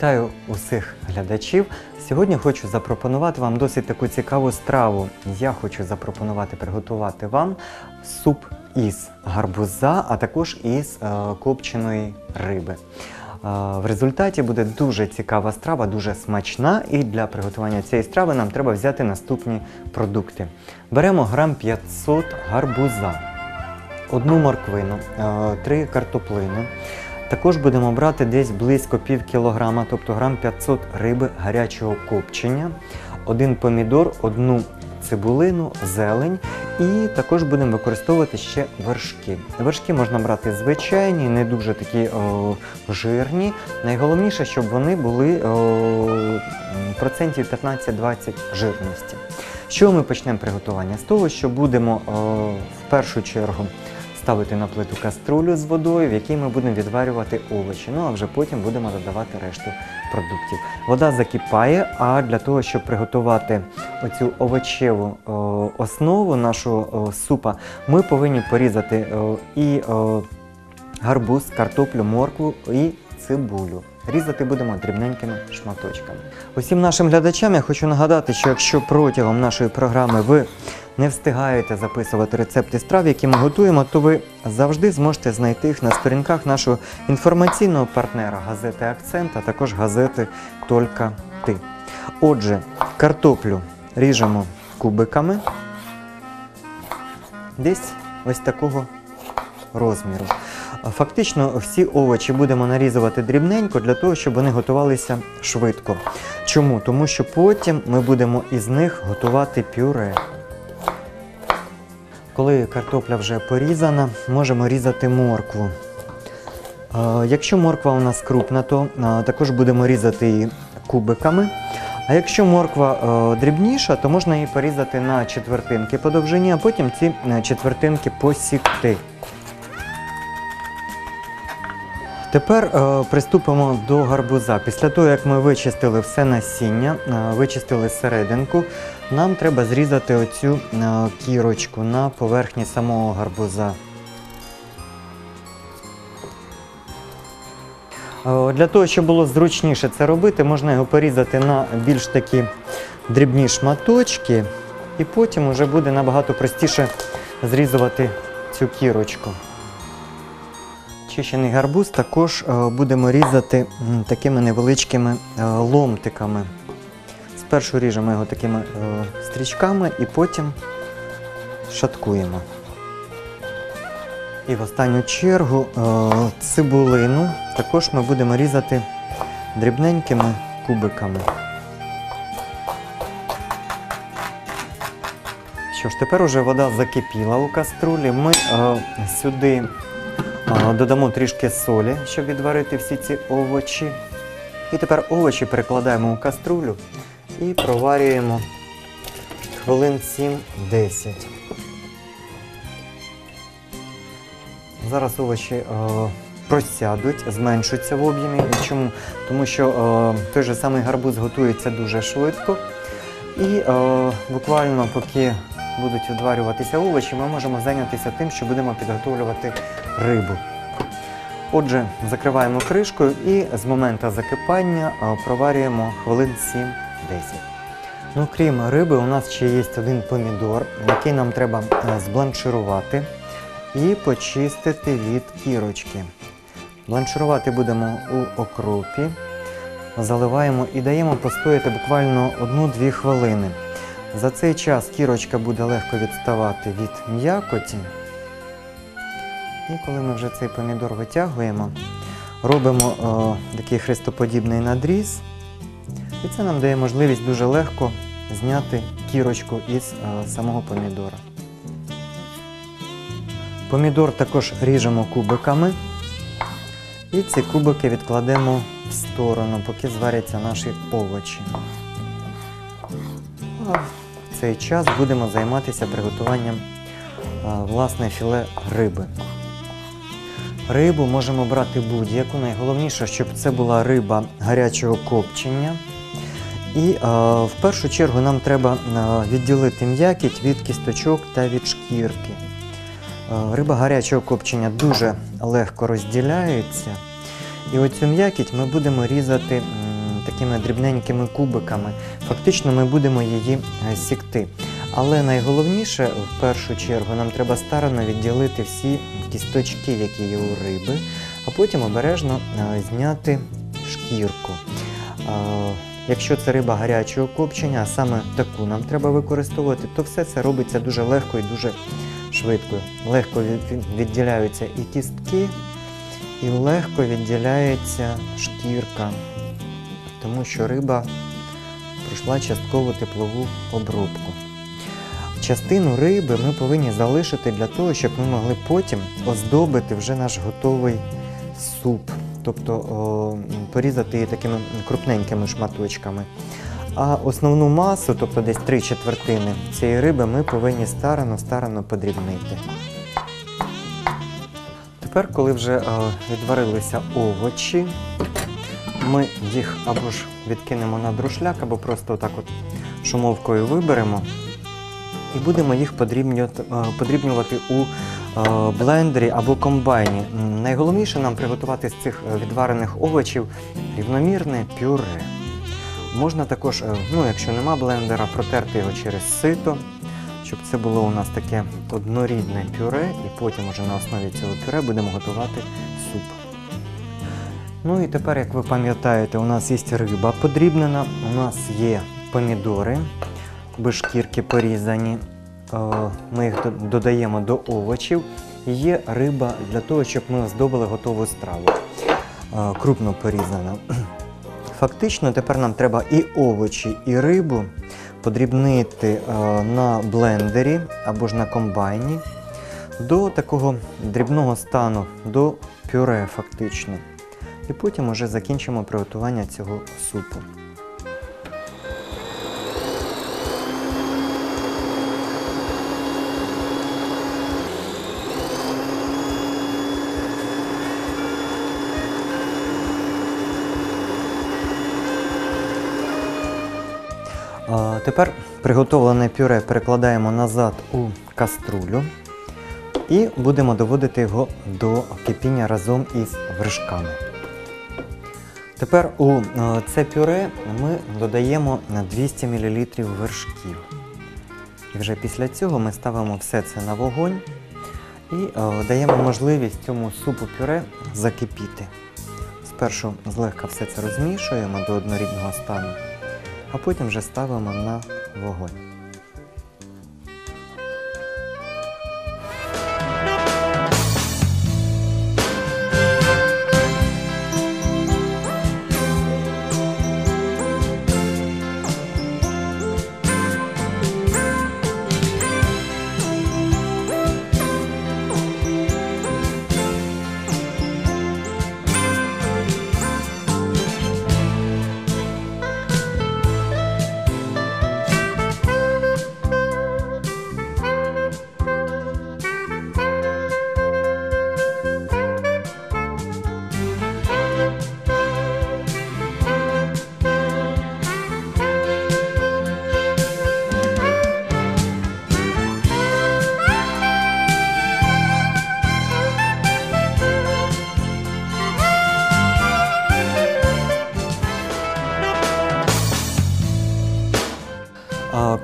Вітаю усіх глядачів. Сьогодні хочу запропонувати вам досить таку цікаву страву. Я хочу запропонувати приготувати вам суп із гарбуза, а також із е, копченої риби. Е, В результаті буде дуже цікава страва, дуже смачна. І для приготування цієї страви нам треба взяти наступні продукти. Беремо грам 500 гарбуза, одну морквину, е, три картоплини. Також будемо брати десь близько пів кілограма, тобто грам 500 риби гарячого копчення, один помідор, одну цибулину, зелень і також будемо використовувати ще вершки. Вершки можна брати звичайні, не дуже такі о, жирні. Найголовніше, щоб вони були о, процентів 15-20 жирності. Чого ми почнемо приготування? З того, що будемо о, в першу чергу ставити на плиту каструлю з водою, в якій ми будемо відварювати овочі. Ну а вже потім будемо додавати решту продуктів. Вода закипає, а для того, щоб приготувати оцю овочеву о, основу нашого о, супа, ми повинні порізати о, і о, гарбуз, картоплю, моркву і цибулю. Різати будемо дрібненькими шматочками. Усім нашим глядачам я хочу нагадати, що якщо протягом нашої програми ви не встигаєте записувати рецепти страв, які ми готуємо, то ви завжди зможете знайти їх на сторінках нашого інформаційного партнера газети Акцент, а також газети Толька Ти. Отже, картоплю ріжемо кубиками десь ось такого розміру. Фактично всі овочі будемо нарізувати дрібненько для того, щоб вони готувалися швидко. Чому? Тому що потім ми будемо із них готувати пюре. Коли картопля вже порізана, можемо різати моркву. Якщо морква у нас крупна, то також будемо різати її кубиками. А якщо морква дрібніша, то можна її порізати на четвертинки по довжині, а потім ці е, четвертинки посікти. Тепер е, приступимо до гарбуза. Після того, як ми вичистили все насіння, е, вичистили серединку, нам треба зрізати оцю е, кірочку на поверхні самого гарбуза. Е, Для того, щоб було зручніше це робити, можна його порізати на більш такі дрібні шматочки, і потім вже буде набагато простіше зрізувати цю кірочку. Чищений гарбуз також е, будемо різати такими невеличкими е, ломтиками. Спершу ріжемо його такими е, стрічками і потім шаткуємо. І в останню чергу цибулину також ми будемо різати дрібненькими кубиками. Що ж, тепер уже вода закипіла у каструлі. Ми сюди додамо трішки солі, щоб відварити всі ці овочі. І тепер овочі перекладаємо у каструлю і проварюємо хвилин 7-10. Зараз овочі е, просядуть, зменшуються в об'ємі. Чому? Тому що е, той же самий гарбуз готується дуже швидко. І е, буквально поки будуть відварюватися овочі, ми можемо зайнятися тим, що будемо підготовлювати рибу. Отже, закриваємо кришкою і з моменту закипання е, проварюємо хвилин 7-10. Ну, крім риби, у нас ще є один помідор, який нам треба е, збланширувати і почистити від кірочки. Бланширувати будемо у окропі, заливаємо і даємо постояти буквально 1-2 хвилини. За цей час кірочка буде легко відставати від м'якоті. І коли ми вже цей помідор витягуємо, робимо е, такий хрестоподібний надріз. І це нам дає можливість дуже легко зняти кірочку із е, самого помідора. Помідор також ріжемо кубиками. І ці кубики відкладемо в сторону, поки зваряться наші овочі. Цей час будемо займатися приготуванням власне філе риби. Рибу можемо брати будь-яку. Найголовніше, щоб це була риба гарячого копчення. І в першу чергу нам треба відділити м'якіть від кісточок та від шкірки. Риба гарячого копчення дуже легко розділяється. І оцю м'якіть ми будемо різати такими дрібненькими кубиками. Фактично ми будемо її е, сікти. Але найголовніше, в першу чергу, нам треба старанно відділити всі кісточки, які є у риби, а потім обережно е, зняти шкірку. Е, Якщо це риба гарячого копчення, а саме таку нам треба використовувати, то все це робиться дуже легко і дуже швидко. Легко від- від- відділяються і кістки, і легко відділяється шкірка, тому що риба пройшла частково теплову обробку. Частину риби ми повинні залишити для того, щоб ми могли потім оздобити вже наш готовий суп, тобто порізати її такими крупненькими шматочками. А основну масу, тобто десь три четвертини цієї риби, ми повинні старано-старано подрібнити. Тепер, коли вже відварилися овочі, ми їх або ж відкинемо на друшляк, або просто отак от шумовкою виберемо і будемо їх подрібнювати, е, у е, блендері або комбайні. Найголовніше нам приготувати з цих е, відварених овочів рівномірне пюре. Можна також, ну, якщо нема блендера, протерти його через сито, щоб це було у нас таке однорідне пюре, і потім уже на основі цього пюре будемо готувати. Ну і тепер, як ви пам'ятаєте, у нас є риба подрібнена, у нас є помідори без шкірки порізані. Е, Ми їх додаємо до овочів. Є риба для того, щоб ми оздобили готову страву. Е, Крупно порізана. Фактично, тепер нам треба і овочі, і рибу подрібнити е, на блендері або ж на комбайні до такого дрібного стану, до пюре фактично. І потім уже закінчимо приготування цього супу. Тепер приготовлене пюре перекладаємо назад у каструлю і будемо доводити його до кипіння разом із вершками. Тепер у е, це пюре ми додаємо 200 мл вершків. І вже після цього ми ставимо все це на вогонь і е, даємо можливість цьому супу пюре закипіти. Спершу злегка все це розмішуємо до однорідного стану, а потім вже ставимо на вогонь.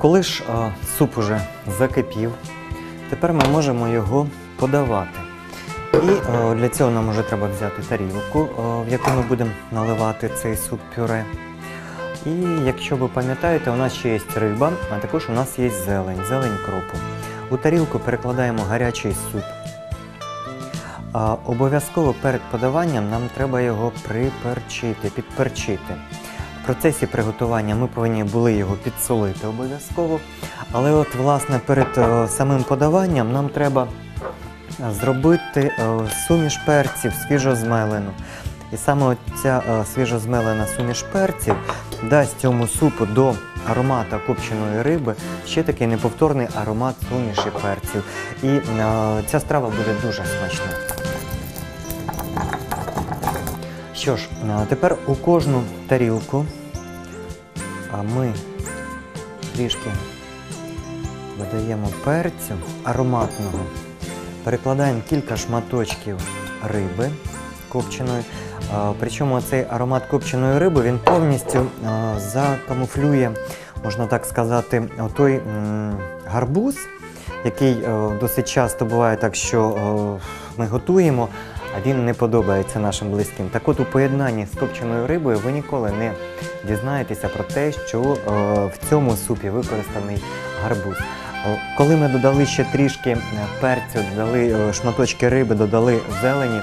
Коли ж а, суп уже закипів, тепер ми можемо його подавати. І е, для цього нам вже треба взяти тарілку, е, в яку ми будемо наливати цей суп пюре. І якщо ви пам'ятаєте, у нас ще є риба, а також у нас є зелень, зелень кропу. У тарілку перекладаємо гарячий суп. Обов'язково перед подаванням нам треба його приперчити, підперчити. Процесі приготування ми повинні були його підсолити обов'язково. Але от, власне, перед е, самим подаванням нам треба зробити е, суміш перців свіжозмелену. І саме ця е, свіжозмелена суміш перців дасть цьому супу до аромата копченої риби ще такий неповторний аромат суміші перців. І ця страва буде дуже смачна. Що ж, е, тепер у кожну тарілку ми трішки додаємо перцю ароматного, перекладаємо кілька шматочків риби копченої. Е, Причому цей аромат копченої риби він повністю е, закамуфлює, можна так сказати, той гарбуз, який досить часто буває так, що ми готуємо, він не подобається нашим близьким. Так от у поєднанні з копченою рибою ви ніколи не дізнаєтеся про те, що е, в цьому супі використаний гарбуз. Е, Коли ми додали ще трішки е, перцю, додали шматочки риби, додали зелені,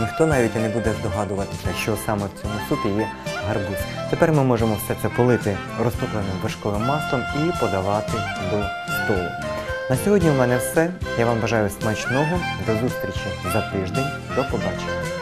ніхто навіть не буде здогадуватися, що саме в цьому супі є гарбуз. Тепер ми можемо все це полити розтопленим вершковим маслом і подавати до столу. На сьогодні у мене все. Я вам бажаю смачного. До зустрічі за тиждень. До побачення.